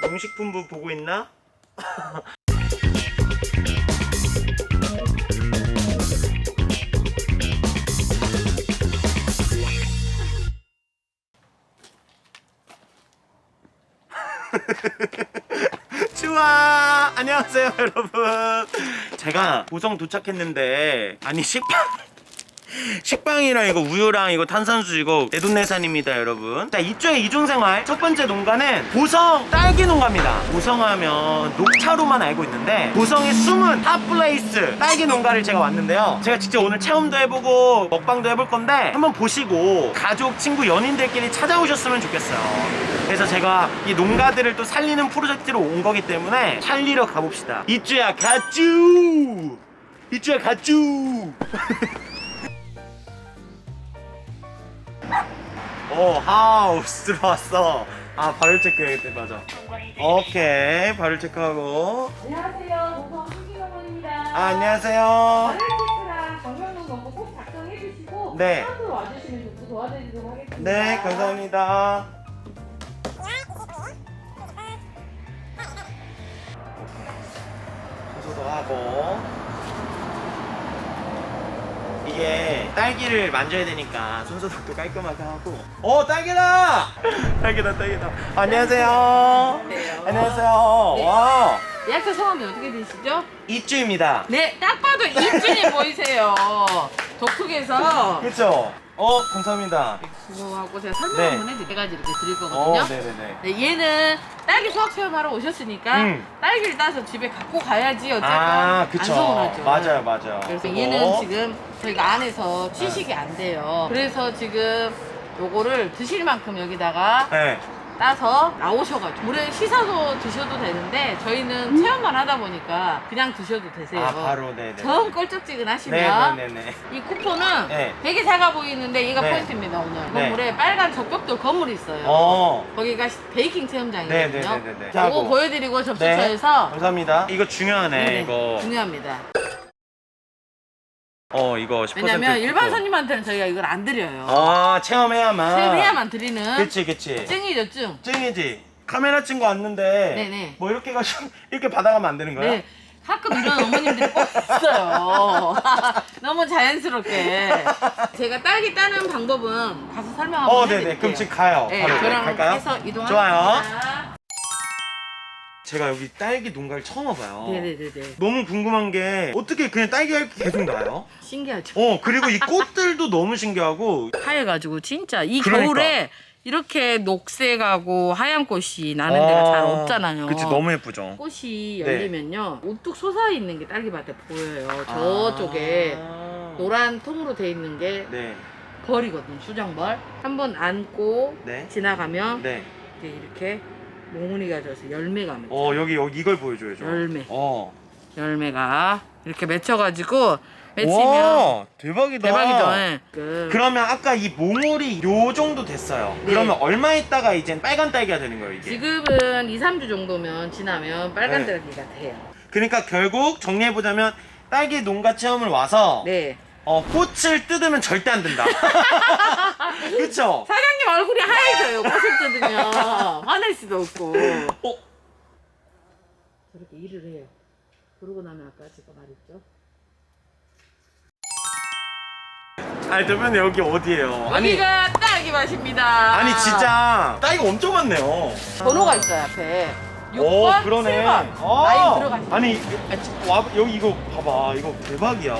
농식품부 보고 있나? 좋아 안녕하세요 여러분 제가 고성 도착했는데 아니 식빵 식빵이랑 이거 우유랑 이거 탄산수 이거 내돈내산입니다 여러분. 자 이쪽에 이중생활 첫 번째 농가는 고성 딸기 농가입니다. 고성하면 녹차로만 알고 있는데 고성의 숨은 핫플레이스 딸기 농가를 제가 왔는데요. 제가 직접 오늘 체험도 해보고 먹방도 해볼 건데 한번 보시고 가족 친구 연인들끼리 찾아오셨으면 좋겠어요. 그래서 제가 이 농가들을 또 살리는 프로젝트로 온 거기 때문에 살리러 가봅시다. 이주야 가쭈! 이주야 가쭈 오 하우스 들어왔어 아 발열 체크해야겠다 맞아 오케이 발열 체크하고 안녕하세요. 고성 신기어머니입니다. 아 안녕하세요 발레체크랑 정면동 너무 꼭 작성해 주시고 네. 사람으로 와주시면 좋고 도와드리도록 하겠습니다. 네 감사합니다 청소도 하고 이게 딸기를 만져야 되니까 손소독도 깔끔하게 하고. 어 딸기다! 딸기다 딸기다. 안녕하세요. 네. 안녕하세요. 네. 와. 예약자 성함이 어떻게 되시죠? 이주입니다. 네, 딱 봐도 이준이 보이세요. 독특해서. 그쵸 어 감사합니다 그거하고 제가 설명 네. 네 가지 이렇게 드릴 어 거거든요. 네네네 네, 얘는 딸기 수확 체험하러 오셨으니까 음. 딸기를 따서 집에 갖고 가야지 어쨌든 아안 그쵸 서운하죠. 맞아요 맞아요 그래서. 얘는 지금 저희가 안에서 취식이 안 돼요. 그래서 지금 요거를 드실 만큼 여기다가 네. 따서 나오셔가지고 물에 씻어서 드셔도 되는데 저희는 체험만 하다 보니까 그냥 드셔도 되세요. 아 바로 네네 정 껄쩍지근하시면 네네네네 이 쿠폰은 네. 되게 작아 보이는데 얘가 네. 포인트입니다 오늘 네. 건물에 빨간 적벽돌 건물이 있어요. 어 거기가 베이킹 체험장이거든요. 네네네네네 그거 보여드리고 네 접수처에서 감사합니다 이거 중요하네 네네, 이거 중요합니다. 어 이거 10% 왜냐면 일반. 손님한테는 저희가 이걸 안 드려요. 아 체험해야만 체험해야만 드리는 그치 그치 증이죠 증. 증이지 카메라 친구 왔는데 네네. 뭐 이렇게 가지고 이렇게 받아가면 안 되는 거야? 네. 가끔 이런 어머님들이 꼭 있어요. 너무 자연스럽게. 제가 딸기 따는 방법은 가서 설명 한번 어. 네네 그럼 지금 가요 네, 바로 저랑 갈까요? 해서 이동하겠습니다. 좋아요 제가 여기 딸기 농가를 처음 와봐요 네네네네. 너무 궁금한 게 어떻게 그냥 딸기가 이렇게 계속 나요? 신기하죠? 어 그리고 이 꽃들도 너무 신기하고 하얘가지고 진짜 이 그러니까. 겨울에 이렇게 녹색하고 하얀 꽃이 나는 데가 잘 없잖아요. 그치 너무 예쁘죠 꽃이 네. 열리면요 우뚝 솟아 있는 게 딸기밭에 보여요. 저쪽에 아. 노란 통으로 돼 있는 게 네, 벌이거든 수정벌. 한번 안고 네, 지나가면 네. 이렇게 몽우니가 져서 열매가 맺혀. 어 여기 여기 이걸 보여줘야죠. 열매. 어. 열매가 이렇게 맺혀가지고 맺히면 와 대박이다. 대박이죠. 예. 그 그러면 아까 이 몽골이 요 정도 됐어요. 네. 그러면 얼마 있다가 이제 빨간 딸기가 되는 거예요 이게? 지금은 2, 3주 정도면 지나면 빨간 네. 딸기가 돼요. 그러니까 결국 정리해 보자면 딸기 농가 체험을 와서 네. 어 꽃을 뜯으면 절대 안 된다. 그쵸? 사장님 얼굴이 하얘져요. 꽃을 뜯으면 화낼 수도 없고. 어? 저렇게 일을 해요. 그러고 나면 아까 제가 말했죠. 아니 대표님 여기 어디예요? 아니 여기가 딸기 맛입니다. 아니 진짜 딸기가 엄청 많네요. 번호가 있어요 앞에. 6번, 오 그러네. 7번 아, 라인 들어가시죠. 아니 와 여기 이거 봐봐 이거 대박이야.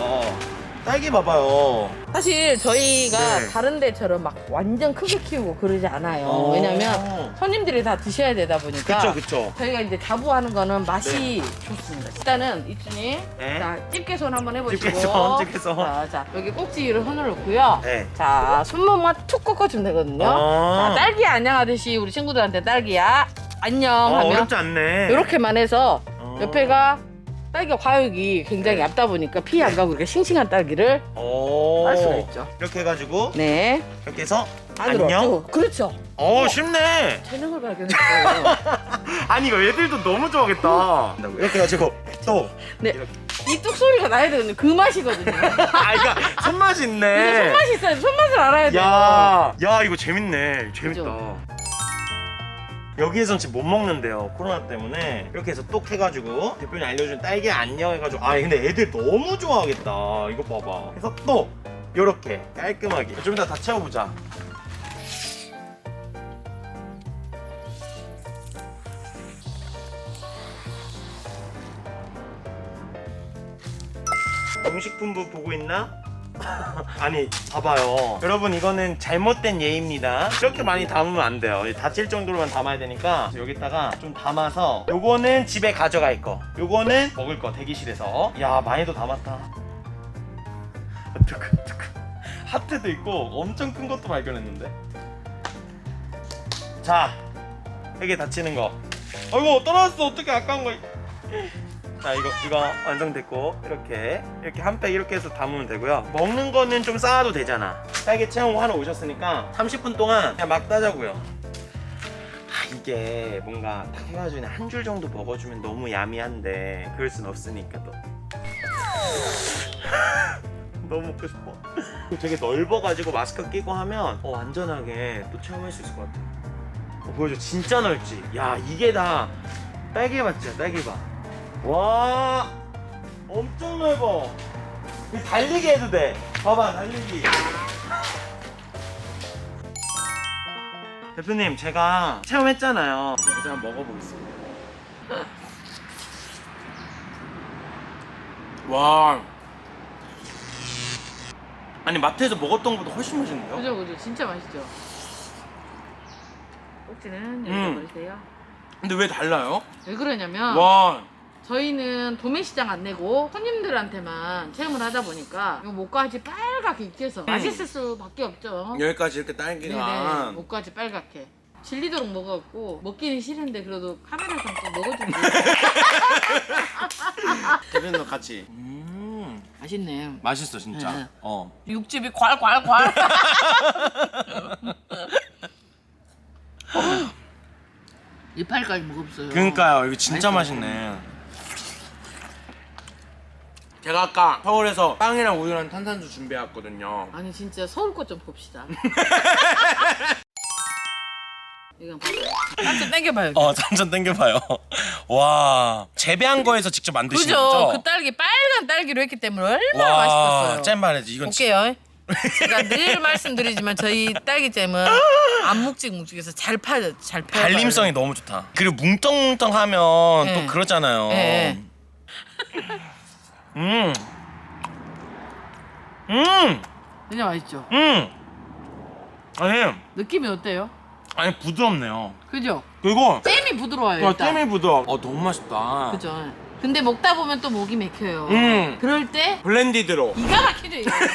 딸기 봐봐요. 사실 저희가 네. 다른 데처럼 막 완전 크게 키우고 그러지 않아요. 어. 왜냐면 손님들이 다 드셔야 되다 보니까 그쵸 그쵸. 저희가 이제 자부하는 거는 맛이 좋습니다. 일단은 이준이 네. 자 집게손 한번 해보시고 집게손, 집게손. 자, 자 여기 꼭지 위로 손을 놓고요. 네. 자 손목만 툭 꺾어주면 되거든요. 아. 자 딸기 안녕하듯이 우리 친구들한테 딸기야 안녕 어, 하면 어렵지 않네. 이렇게만 해서 어. 옆에가 딸기가 과육이 굉장히 얇다 보니까 피 안 가고 이렇게 싱싱한 딸기를 오. 할 수가 있죠. 이렇게 해가지고 네 이렇게 해서 안으로 안녕. 어, 그렇죠. 어 쉽네. 재능을 발견했어요. 아니 이거 애들도 너무 좋아하겠다. 이렇게 해가지고 또. 네. 이렇게. 이 뚝 소리가 나야 되거든요. 그 맛이거든요. 아 이거 손맛이 이게 있네. 손맛이 있어요. 손맛을 알아야 돼요. 야, 야 이거 재밌네. 재밌다. 그죠? 여기에선 지금 못 먹는데요. 코로나 때문에. 이렇게 해서 똑 해가지고 대표님 알려준 딸기 안녕 해가지고. 아 근데 애들 너무 좋아하겠다. 이거 봐봐. 그래서 또 요렇게 깔끔하게. 좀 이따 다 채워보자. 음식품부 보고 있나? 아니 봐봐요. 여러분 이거는 잘못된 예입니다. 이렇게 많이 담으면 안 돼요. 다칠 정도로만 담아야 되니까 여기다가 좀 담아서 요거는 집에 가져갈 거. 요거는 먹을 거 대기실에서. 야 많이도 담았다. 하트도 있고 엄청 큰 것도 발견했는데. 자 여기 다치는 거. 어이구 떨어졌어. 어떻게 아까운 거 자 이거 이거 완성됐고 이렇게 이렇게 한 팩 이렇게 해서 담으면 되고요. 먹는 거는 좀 쌓아도 되잖아. 딸기 체험 하러 오셨으니까 30분 동안 그냥 막 따자고요. 아 이게 뭔가 딱 해가지고 한 줄 정도 먹어주면 너무 야미한데 그럴 순 없으니까 또. 너무 먹고 싶어. 되게 넓어가지고 마스크 끼고 하면 어, 안전하게 또 체험할 수 있을 것 같아. 어, 보여줘. 진짜 넓지? 야 이게 다 딸기 맛이야 딸기 맛 와 엄청 넓어 달리기 해도 돼 봐봐 달리기 대표님 제가 체험했잖아요 그래서 한번 먹어보겠습니다 와 아니 마트에서 먹었던 것보다 훨씬 맛있는데요? 그죠 그죠 진짜 맛있죠. 꼭지는 음. 여기다 버리세요. 근데 왜 달라요? 왜 그러냐면 와 저희는 도매시장 안 내고 손님들한테만 체험을 하다 보니까 이 목까지 빨갛게 익혀서 맛있을 수밖에 없죠. 여기까지 이렇게 네네 딸기가 목까지 빨갛게. 질리도록 먹어갖고 먹기는 싫은데 그래도 카메라 잠깐 먹어주면 대표님도 같이 음 맛있네. 맛있어 진짜 네. 어 육즙이 콸콸콸. 이파리까지 먹었어요. 그러니까요 이거 진짜 맛있어. 맛있네 제가 아까 서울에서 빵이랑 우유랑 탄산수 준비해왔거든요 아니 진짜 서울 것 좀 봅시다. 이건. 한점 땡겨봐요. 어 잔전 땡겨봐요 와 재배한 거에서 직접 만드신 그죠? 거죠? 그 딸기 빨간 딸기로 했기 때문에 얼마나 맛있었어요. 잼바래지 이건 진- 볼게요. 제가 늘 말씀드리지만 저희 딸기잼은 안 묵직묵직해서 잘 팔, 잘 팔. 발림성이 너무 좋다 그리고 뭉텅뭉텅하면 네. 또 그러잖아요 네. 음. 음. 진짜 맛있죠. 음. 아니, 느낌이 어때요? 아니 부드럽네요. 그죠? 그리고 잼이 부드러워요. 와, 일단. 잼이 부드러워. 어, 너무 맛있다. 그죠? 근데 먹다 보면 또 목이 막혀요. 음. 그럴 때 블렌디드로. 기가 막히죠 이거. 기가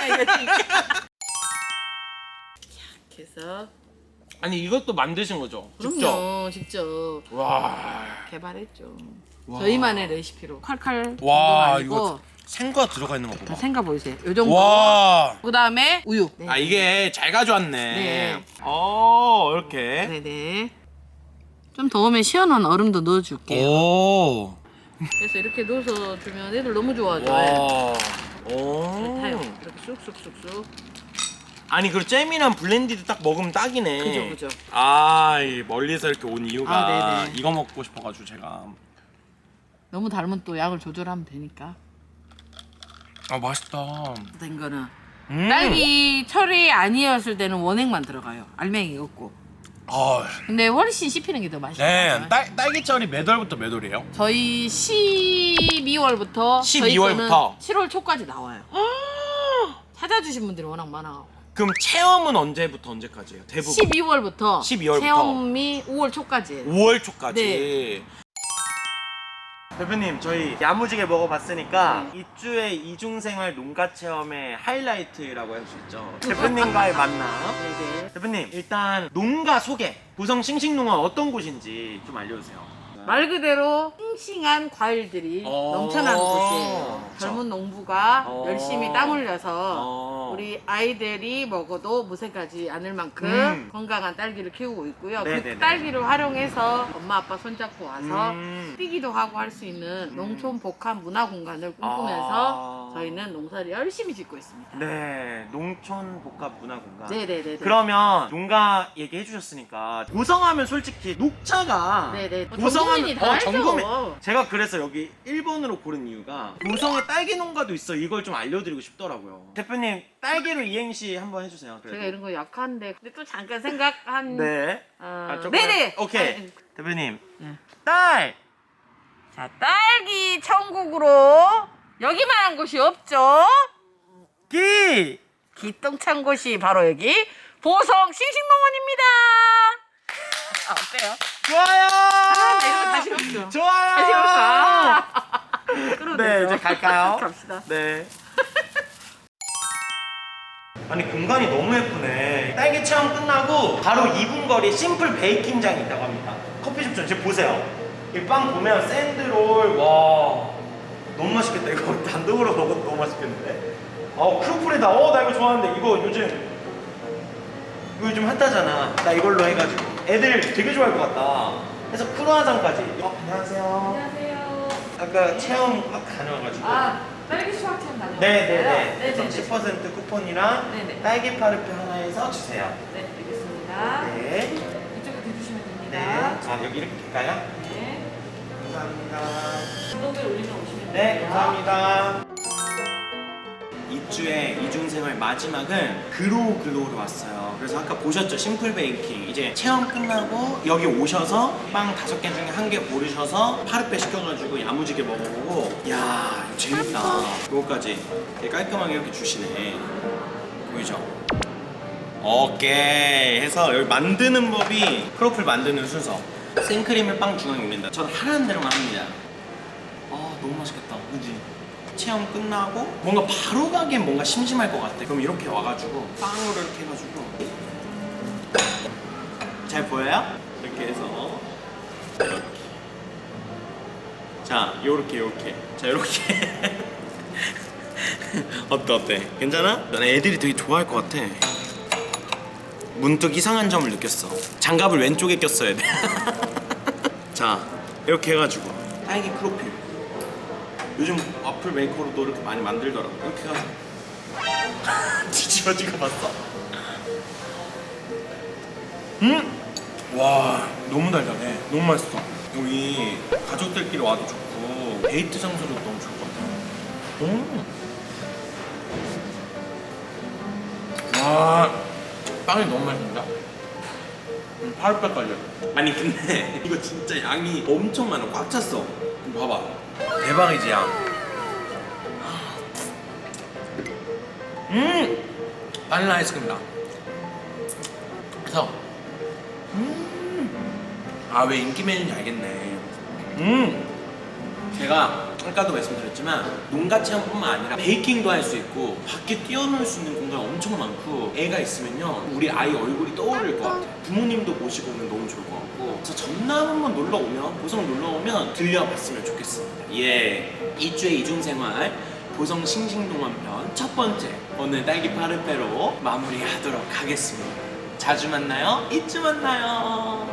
막히죠 이거 진짜. 이렇게 해서 아니, 이것도 만드신 거죠? 직접. 그럼요 직접 와. 개발했죠. 와. 저희만의 레시피로 칼칼 와, 이거 아니고 생과 들어가 있는 거 다 봐봐. 생각 보이세요. 요 정도. 와. 그다음에 우유. 네. 아, 이게 잘 가져왔네. 네. 어, 이렇게. 네네. 좀 더우면 시원한 얼음도 넣어줄게요. 오. 그래서 이렇게 넣어서 주면 애들 너무 좋아하죠. 와. 네, 오. 타요. 이렇게 쑥쑥쑥쑥. 아니 그리고 잼이랑 블렌디드 딱 먹으면 딱이네. 그죠, 그죠. 아, 이 멀리서 이렇게 온 이유가 아, 네네. 이거 먹고 싶어가지고 제가. 너무 달면 또 양을 조절하면 되니까. 아 맛있다. 된 거는 음. 딸기 철이 아니었을 때는 원액만 들어가요. 알맹이 없고. 아, 근데 훨씬 씹히는 게 더 맛있어요. 네. 딸 딸기철이 몇 월부터 몇 월이에요? 저희 12월부터 12월 부터? 7월 초까지 나와요. 찾아주신 분들이 워낙 많아. 그럼 체험은 언제부터 언제까지예요? 대부분 12월부터 12월 부터. 체험이 5월 초까지예요. 5월 초까지. 네. 대표님 저희 야무지게 먹어봤으니까 이주의 이중생활 농가 체험의 하이라이트라고 할 수 있죠. 대표님과의 만남. 네네. 대표님 일단 농가 소개. 고성 싱싱농원 어떤 곳인지 좀 알려주세요. 말 그대로 싱싱한 과일들이 어. 넘쳐나는 곳이에요. 그쵸. 젊은 농부가 어. 열심히 땀 흘려서 어. 우리 아이들이 먹어도 무색하지 않을 만큼 음. 건강한 딸기를 키우고 있고요. 네네네. 그 딸기를 활용해서 엄마 아빠 손잡고 와서 음. 뛰기도 하고 할 수 있는 농촌 복합 문화 공간을 아. 꿈꾸면서 저희는 농사를 열심히 짓고 있습니다. 네, 농촌 복합 문화 공간. 네네네. 그러면 농가 얘기해 주셨으니까 고성하면 솔직히 녹차가 네네. 고성하면 전국민이 다 알죠. 제가 그래서 여기 1번으로 고른 이유가 고성에 딸기 농가도 있어 이걸 좀 알려드리고 싶더라고요 대표님 딸기로 이행시 한번 해주세요 그래도. 제가 이런 거 약한데 근데 또 잠깐 생각한. 네 어... 아, 조금- 네네. 오케이. 아, 대표님 네. 딸 자 딸기 천국으로 여기만한 곳이 없죠. 기 기똥찬 곳이 바로 여기 보성 싱싱농원입니다. 아, 어때요? 좋아요 아, 네, 거 다시. 좋아요 다시 없어. 끌어내죠. 네 이제 갈까요? 갑시다. 네 아니 공간이 너무 예쁘네 딸기 체험 끝나고 바로 2분 거리 심플 베이킹장이 있다고 합니다 커피숍 전 지금 보세요 이 빵 보면 샌드롤 와 너무 맛있겠다 이거 단독으로 먹어도 너무 맛있겠는데 어 크루플이다 어 나 이거 좋아하는데 이거 요즘 이거 요즘 핫하잖아 나 이걸로 해가지고 애들 되게 좋아할 것 같다 해서 크루아상까지 어 안녕하세요 안녕하세요. 아까 체험 학 다녀와가지고 아 딸기 수학 체험 다녀왔어요. 네네네. 그래서 네네. 10% 쿠폰이랑 네네. 딸기 파르페 하나 해서 주세요. 네 알겠습니다. 네. 이쪽에 대주시면 네. 됩니다. 자, 여기 이렇게 될까요? 네. 감사합니다. 구독을 올리면 오시면 네. 감사합니다. 입주의 이중생활 마지막은 그로 글로로 왔어요. 그래서 아까 보셨죠? 심플 베이킹. 이제 체험 끝나고 여기 오셔서 빵 다섯 개 중에 한 개 고르셔서 파르페 시켜가지고 야무지게 먹어보고 야 이거 재밌다. 이거까지 되게 깔끔하게 이렇게 주시네. 보이죠? 오케이 해서 여기 만드는 법이 크로플 만드는 순서 생크림을 빵 중앙에 올린다 저는 하라는 대로만 합니다 아 너무 맛있겠다 그지 체험 끝나고 뭔가 바로 가기엔 뭔가 심심할 것 같아 그럼 이렇게 와가지고 빵으로 이렇게 해가지고 잘 보여요? 이렇게 해서 이렇게 자 요렇게 요렇게 자 요렇게 어때 어때 괜찮아? 난 애들이 되게 좋아할 것 같아 문득 이상한 점을 느꼈어. 장갑을 왼쪽에 꼈어야 돼. 자, 이렇게 해가지고 딸기 크로필. 요즘 와플 메이커로도 이렇게 많이 만들더라고. 이렇게 해가지고 뒤집어지고 봤어. 음, 와, 너무 달달해. 너무 맛있어. 여기 가족들끼리 와도 좋고 데이트 장소로 너무 좋을 것 같아. 음. 와. 빵이 너무 맛있다. 음, 파르페 깔려. 아니 근데 이거 진짜 양이 엄청 많아. 꽉 찼어. 봐봐. 대박이지 양. 음, 바닐라 아이스크림이다. 그래서 음, 아왜 인기 메뉴인지 알겠네. 음, 제가 아까도 말씀드렸지만 농가 체험뿐만 아니라 베이킹도 할 수 있고 밖에 뛰어놀 수 있는 공간 엄청 많고 애가 있으면요 우리 아이 얼굴이 떠오를 것 같아요. 부모님도 모시고 오면 너무 좋을 것 같고. 그래서 전남 한번 놀러 오면 보성 놀러 오면 들려봤으면 좋겠습니다. 예 이주의 이중생활 보성 싱싱동안 편 첫 번째 오늘 딸기 파르페로 마무리하도록 하겠습니다. 자주 만나요? 이주 만나요